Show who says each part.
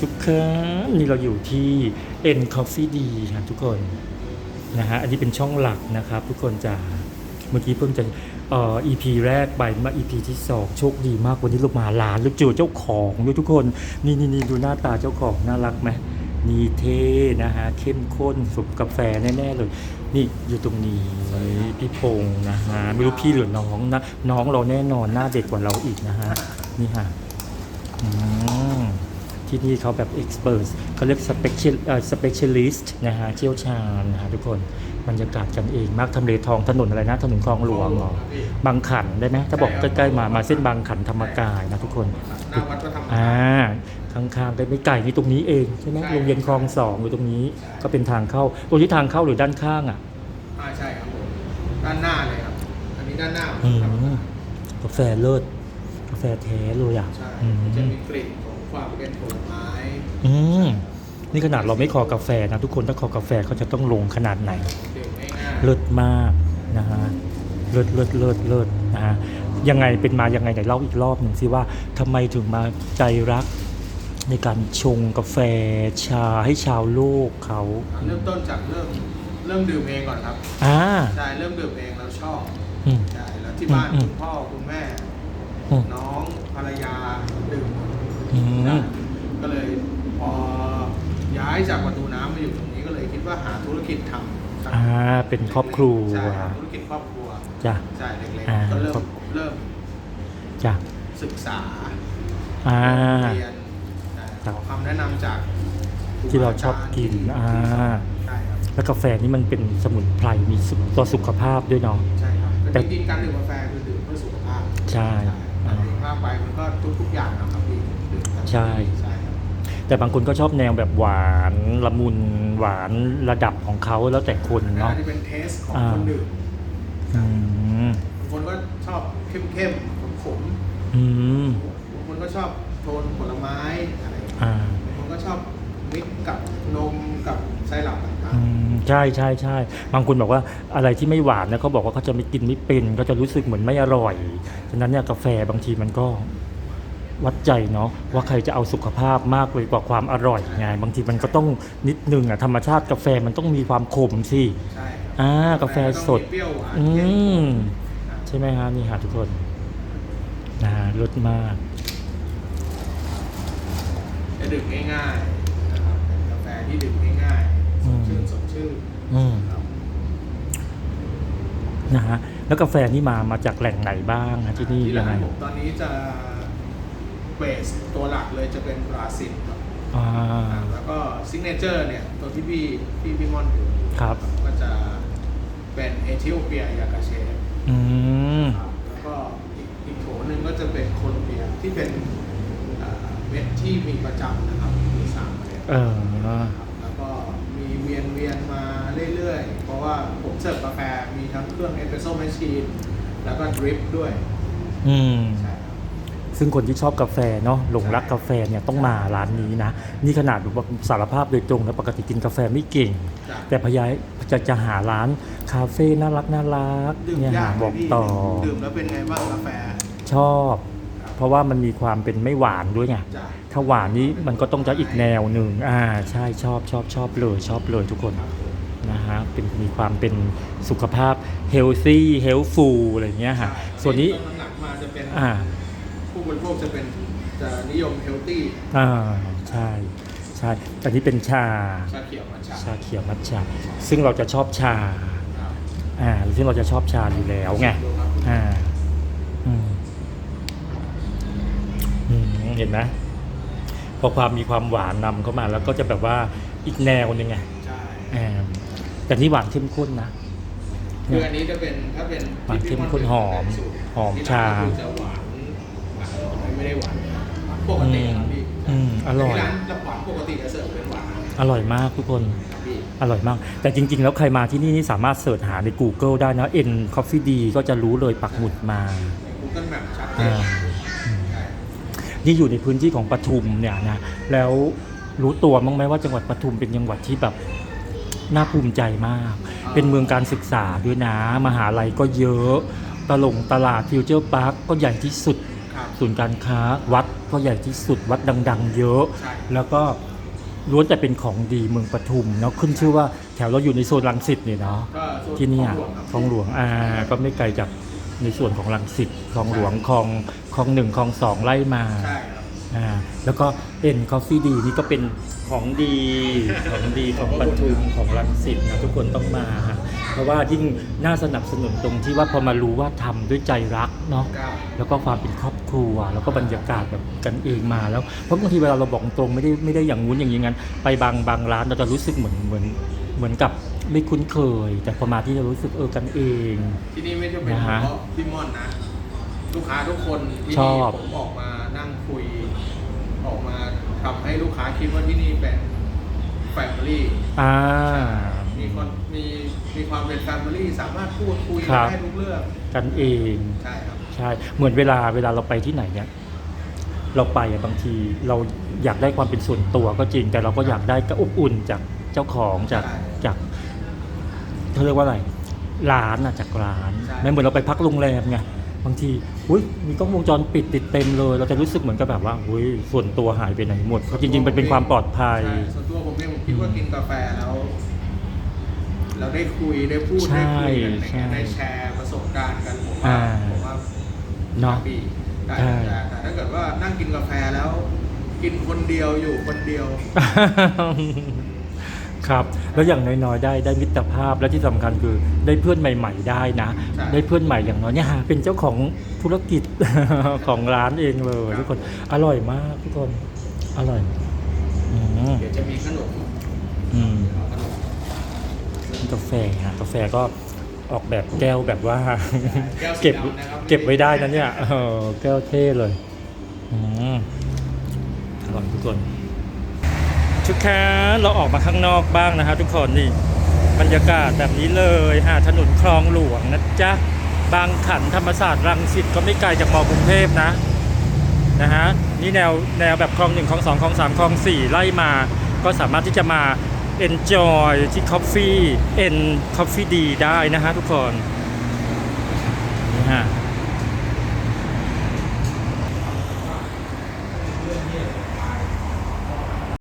Speaker 1: ทุกคนนี่เราอยู่ที่ N Coffee D ครับทุกคนนะฮะอันนี้เป็นช่องหลักนะครับ ทุกคนจะเมื่อกี้เพิ่งจะเอ่อ EP แรกไปมา EP ที่ 2 โชคดีมากวันนี้เรามาร้านล้วเจอเจ้าของด้วยทุกคน นี่นี่นี่ดูหน้าตาเจ้าของน่ารักไหมนี่เท่นะฮะเข้มข้นสุกกาแฟแน่ๆเลย นี่อยู่ตรงนี้พี่พงษ์นะฮะไม่รู้พี่หรือน้องนะน้องเราแน่นอนหน้าเด็กกว่าเราอีกนะฮะนี่ฮะอืม ที่นี่เขาแบบ expert เขาเรียก special เอ่อ specialist นะฮะเชี่ยวชาญนะฮะทุกคนบรรยากาศกันเองมากทำเลทองถนนอะไรนะถนนคลองหลวงเหรอบางขันได้ไหมถ้าบอกใกล้ๆมามาเส้นบางขันธรรมกายนะทุกคน
Speaker 2: หน้าวัดพระธรรมกา
Speaker 1: อ่ายข้างๆได้ไม่ไกลนี่ตรงนี้เองใช่ไหม
Speaker 2: ใช่
Speaker 1: โรงเรียนคลองสองอยู่ตรงนี้ก็เป็นทางเข้าตรงที่ทางเข้าหรือด้านข้างอะ
Speaker 2: อ่าใช่ครับผมด้านหน้าเลยครับ อันนี้ด้านหน้า
Speaker 1: อื
Speaker 2: ครับ
Speaker 1: มกาแฟเลิศกาแฟแท้เลยอะ
Speaker 2: ใช่
Speaker 1: อืม
Speaker 2: จะมีกลิ่นของ ความเป็นผลไม้
Speaker 1: อืมนี่ขนาดเราไม่คอกาแฟนะทุกคนถ้าคอกาแฟเขาจะต้องลงขนาดไหน
Speaker 2: ดื่มง่ายๆ
Speaker 1: เลิศมากนะฮะเลิศเลิศเลิศเลิศนะฮะยังไงเป็นมายังไงไหนเล่าอีกรอบหนึ่งสิว่าทำไมถึงมาใจรักในการชงกาแฟชาให้ชาวโลกเขา
Speaker 2: เริ่มต้นจากเริ่มเริ่มดื่มเองก่อนครับ
Speaker 1: อ่า
Speaker 2: ใช่เริ่มดื่มเองแล้วชอบ
Speaker 1: อืม
Speaker 2: ใช่แล้วที่บ้าน
Speaker 1: อืม
Speaker 2: คุณพ่อคุณแม่
Speaker 1: อืม
Speaker 2: น้องภรรยาดื่มหมด
Speaker 1: อืม
Speaker 2: ใช่ก็เลยพอย้ายจากประตูน้ำมาอยู่ตรงนี้ก็เลยคิดว่าหาธุรกิจทำครับ
Speaker 1: อ่าเป็นครอบครัว
Speaker 2: ใช่หาธุรกิจครอบครัว
Speaker 1: จ้ะ
Speaker 2: ใช่เล็ก
Speaker 1: อ่า
Speaker 2: ๆก็เริ่
Speaker 1: ครั
Speaker 2: ม
Speaker 1: บ
Speaker 2: เริ่ม
Speaker 1: จ้ะ
Speaker 2: ศึกษา
Speaker 1: อ่า
Speaker 2: เรียนใช่
Speaker 1: ครั
Speaker 2: ข
Speaker 1: บ
Speaker 2: อคำแนะนำจากค
Speaker 1: ที่เราชอบกิน
Speaker 2: ที่
Speaker 1: อ่า
Speaker 2: ใช่ครับ
Speaker 1: แล้วกาแฟนี่มันเป็นสมุนไพรมีสุต่อสุขภาพด้วยเนาะ
Speaker 2: ใช่ครับ
Speaker 1: แต่
Speaker 2: แต่จริงๆการดื่มกาแฟคือดื่มเพื่อสุขภาพ
Speaker 1: ใช่
Speaker 2: แต่ดื่มมากไปมันก็ทุกๆอย่างนะครับพี่ดื่มแบบ
Speaker 1: ใช่
Speaker 2: ใช่ครับ
Speaker 1: แต่บางคนก็ชอบแนวแบบหวานละมุนหวานระดับของเขาแล้วแต่คน
Speaker 2: อัน
Speaker 1: เนาะ
Speaker 2: นี้เป็นเทสของ
Speaker 1: อ่า
Speaker 2: คนดื่ม
Speaker 1: อืม
Speaker 2: บางคนก็ชอบเข้มๆขม
Speaker 1: อืม
Speaker 2: ๆบางคนก็ชอบโทนผลไม้อะไรอย่างเงี้ย
Speaker 1: อ่า
Speaker 2: บางคนก็ชอบมิกซ์กับนมกับไส้หลับต่าง
Speaker 1: อืมใช่ใช่ใช่บางคนบอกว่าอะไรที่ไม่หวานเนี่ยเขาบอกว่าเขาจะไม่กินไม่เป็นก็จะรู้สึกเหมือนไม่อร่อยฉะนั้นเนี่ยกาแฟบางทีมันก็ วัดใจเนาะว่าใครจะเอาสุขภาพมากเลยกว่าความอร่อยไงบางทีมันก็ต้องนิดนึงอะธรรมชาติกาแฟมันต้องมีความขมสิ
Speaker 2: ๆใช่ครับ
Speaker 1: อ่ากาแฟสด
Speaker 2: ต้องมีเปรี้ยวหวาน
Speaker 1: อื
Speaker 2: เค็ม
Speaker 1: มใช่ไหมฮะนี่ฮะทุกคนนะฮะรสมาก
Speaker 2: จะดื่มง่ายๆนะครับเป็นกาแฟที่ดื่มง่ายๆสดชื่นสดชื่น
Speaker 1: อืม
Speaker 2: ครับ
Speaker 1: นะฮะแล้วกาแฟนี่มามาจากแหล่งไหนบ้างฮะที่นี่
Speaker 2: ที่
Speaker 1: ยัง
Speaker 2: ร้า
Speaker 1: ไง
Speaker 2: นผมตอนนี้จะเบ สตัวหลักเลยจะเป็นบราซิลครับ
Speaker 1: อ่า
Speaker 2: แล้วก็ซิกเนเจอร์เนี่ย ตัวที่พี่พี่พี่มอนอยู่
Speaker 1: ครับ
Speaker 2: ก็จะเป็นเอธิโอเปียยากาเชฟ
Speaker 1: อืม
Speaker 2: ครับแล้วก็อีกอีกโถหนึ่งก็จะเป็นโคลอมเบียที่เป็นเอ่อเม็ดที่มีประจำนะครับมีสามเม็ด
Speaker 1: เออ
Speaker 2: ครับแล้วก็มีเวียนเวียนมาเรื่อยๆ เพราะว่าผมเสิร์ฟกาแฟมีทั้งเครื่องเอสเปรสโซ่แมชชีนแล้วก็ดริปด้วย
Speaker 1: อืม
Speaker 2: ใช่ครับ
Speaker 1: ซึ่งคนที่ชอบกาแฟเนาะหลงรักกาแฟเนี่ยต้องมาร้านนี้นะ นี่ขนาดแบบว่าสารภาพโดยตรงแล้วปกติกินกาแฟไม่เก่ง
Speaker 2: จ้ะ
Speaker 1: แต่พยายจะจะหาร้านคาเฟ่น่ารักน่ารัก
Speaker 2: ดื่ม
Speaker 1: เนี่ย
Speaker 2: ยา
Speaker 1: หาก
Speaker 2: ไหม
Speaker 1: บอก
Speaker 2: พี่
Speaker 1: ต่อ
Speaker 2: ดื่มแล้วเป็นไงบ้างกาแฟ
Speaker 1: ชอบ เพราะว่ามันมีความเป็นไม่หวานด้วยไง
Speaker 2: จ้ะ
Speaker 1: ถ้าหวานนี้มันก็ต้องจะอีกแนวหนึ่งอ่าใช่ชอบชอบชอบเลยชอบเลยทุกคน
Speaker 2: ครับผม
Speaker 1: นะฮะเป็นมีความเป็นสุขภาพเฮลซี่เฮลฟูลอะไรอย่างเงี้ยฮะ
Speaker 2: ใช่
Speaker 1: ส่วนนี้
Speaker 2: ตอนหลังๆมาจะเป็น
Speaker 1: อ่า
Speaker 2: ผู้ บริโภคจะเป็นจะนิยมเฮลตี้
Speaker 1: อ่าใช่ใช่แต่นี่เป็นชา
Speaker 2: ชาเขียวมัทฉะ
Speaker 1: ชาเขียวมัทฉะซึ่งเราจะชอบชา
Speaker 2: ครับ
Speaker 1: อ่าซึ่งเราจะชอบชาอยู่แล้วไง
Speaker 2: ดูครับ
Speaker 1: อ่าอืมอืมเห็นไหมพอความมีความหวานนำเข้ามาแล้วก็จะแบบว่าอีกแนวหนึ่งไง
Speaker 2: ใช่
Speaker 1: อ่าแต่นี่หวานเข้มข้นนะ
Speaker 2: คืออันนี้จะเป็นถ้าเป็น
Speaker 1: หวานเข้มข้นหอมหอมชา
Speaker 2: ที่ร้นก็คือจะหวานหวานน้อย ไม่ได้หวานหวานปกติครับพี่
Speaker 1: อืมอร่อย
Speaker 2: ที่ร้านจะหวานปกติจะเสิร์ฟเป็นหวาน
Speaker 1: อร่อยมากทุกคน
Speaker 2: ครับพี่
Speaker 1: อร่อยมาก แต่จริง ๆ แล้วใครมาที่นี่นี่สามารถเสิร์ชหาใน Google ได้นะ N Coffee D ก็จะรู้เลยปักหมุดมา
Speaker 2: ใน Google Map ชัดเจ
Speaker 1: อ่าน
Speaker 2: ใช่
Speaker 1: นี่อยู่ในพื้นที่ของปทุมเนี่ยนะแล้วรู้ตัวมั้งไหมว่าจังหวัดปทุมเป็นจังหวัดที่แบบน่าภูมิใจมาก เป็นเมืองการศึกษาด้วยนะ มหาลัยก็เยอะ ตลงตลาดฟิวเจอร์พาร์คก็ใหญ่ที่สุด
Speaker 2: ครับ
Speaker 1: ศูนย์การค้าวัดก็ใหญ่ที่สุดวัดดัง ๆ เยอะ
Speaker 2: ใช่
Speaker 1: แล้วก็ล้วนแต่เป็นของดีเมืองปทุมเนาะขึ้นชื่อว่าแถวเราอยู่ในโซนรังสิตเนี่ยเนาะ
Speaker 2: ก็ส่ว
Speaker 1: ที่เนี่ย
Speaker 2: ของหลวงครับ
Speaker 1: คลองหลวงอ่าก็ไม่ไกลจากในส่วนของรังสิตคลองหลวงคลองคลองหนึ่งคลองสองไล่มา
Speaker 2: ใช่ครับ
Speaker 1: อ่าแล้วก็เอ็นคอฟฟี่ดีนี่ก็เป็นของดีของดีของปทุมของรังสิตนะทุกคนต้องมาฮะ เพราะว่ายิ่งน่าสนับสนุนตรงที่ว่าพอมารู้ว่าทำด้วยใจรักเนาะ
Speaker 2: ครับ
Speaker 1: แล้วก็ความเป็นครอบครัว แล้วก็บรรยากาศแบบกันเองมาแล้วเพราะบางทีเวลาเราบอกตรงไม่ได้ไม่ได้อย่างงู้นอย่างนี้งั้นไปบางบางร้านเราจะรู้สึกเหมือนเหมือนเหมือนกับไม่คุ้นเคย แต่พอมาที่จะรู้สึกเออกันเอง
Speaker 2: ที่นี่ไม่ใช่เป็น
Speaker 1: นะ
Speaker 2: เฉ
Speaker 1: ฮะ
Speaker 2: พาะพี่ม่อนนะลูกค้าทุกคนที่
Speaker 1: ช
Speaker 2: นี่
Speaker 1: อบ
Speaker 2: ผมออกมานั่งคุย ออกมาทำให้ลูกค้าคิดว่าที่นี่เป็นแฟมิลี่
Speaker 1: อ่า
Speaker 2: มีคนมี มีความเป็นแฟมิลี่สามารถพูดคุย
Speaker 1: ครับ
Speaker 2: ได้ทุกเรื่อง
Speaker 1: กันเอง
Speaker 2: ใช่ครับ
Speaker 1: ใช่ เหมือนเวลาเวลาเราไปที่ไหนเนี่ย เราไปอะบางทีเราอยากได้ความเป็นส่วนตัวก็จริง แต่เราก็อยากได้ก็อบอุ่นจากเจ้าของจาก
Speaker 2: ใช่
Speaker 1: จากเขาเรียกว่าอะไรร้านอะจากร้าน
Speaker 2: ใช่
Speaker 1: ไม่เหมือนเราไปพักโรงแรมไงบางทีอุ้ยมีกล้องวงจรปิดติดเต็มเลย เราจะรู้สึกเหมือนกับแบบว่าอุ้ยส่วนตัวหายไปไหนหมดเพราะจริงๆมันเป็นความปลอดภัย
Speaker 2: ใช่ส่วนตัวผมเองผมคิดว่ากินกาแฟแล้ว เราได้คุยได้พูด
Speaker 1: ใช่
Speaker 2: ได้คุยกันอะไรเงี้ย
Speaker 1: ใช่
Speaker 2: ได้แชร์ประสบการณ์กันผม
Speaker 1: อ่า
Speaker 2: ว่าผมว่า
Speaker 1: เนาะ
Speaker 2: ดีได้
Speaker 1: ใช่
Speaker 2: แต่แต่ถ้าเกิดว่านั่งกินกาแฟแล้ว กินคนเดียวอยู่คนเดียว
Speaker 1: ครับ แล้วอย่างน้อยๆได้ได้มิตรภาพและที่สำคัญคือได้เพื่อนใหม่ ๆ ได้นะ
Speaker 2: ใช่
Speaker 1: ได้เพื่อนใหม่อย่างน้อยเนี่ยเป็นเจ้าของธุรกิจของร้านเองเลย
Speaker 2: ครับ
Speaker 1: ทุกคนอร่อยมากทุกคนอร่อยอืม
Speaker 2: เดี๋ยวจะมีขนม
Speaker 1: อืม
Speaker 2: เอาขนม
Speaker 1: กาแฟฮะกาแฟก็ออกแบบแก้วแบบว่า
Speaker 2: แก้วสี
Speaker 1: เก็บ
Speaker 2: ดำนะครับ
Speaker 1: เก็บไว้ได้นะเนี่ยเออแก้วเท่เลยอืมอร่อยทุกคนทุกครั้งเราออกมาข้างนอกบ้างนะฮะทุกคนนี่บรรยากาศแบบนี้เลยหาถนนคลองหลวงนะจ๊ะบางขันธรรมศาสตร์รังสิตก็ไม่ไกลจากมอกรุงเทพนะ นะฮะนี่แนวแนวแบบคลองหนึ่งคลองสองคลองสามคลองสี่ไล่มา ก็สามารถที่จะมา enjoy ที่ Coffee N Coffee D ได้นะฮะทุกคนนี่ฮะ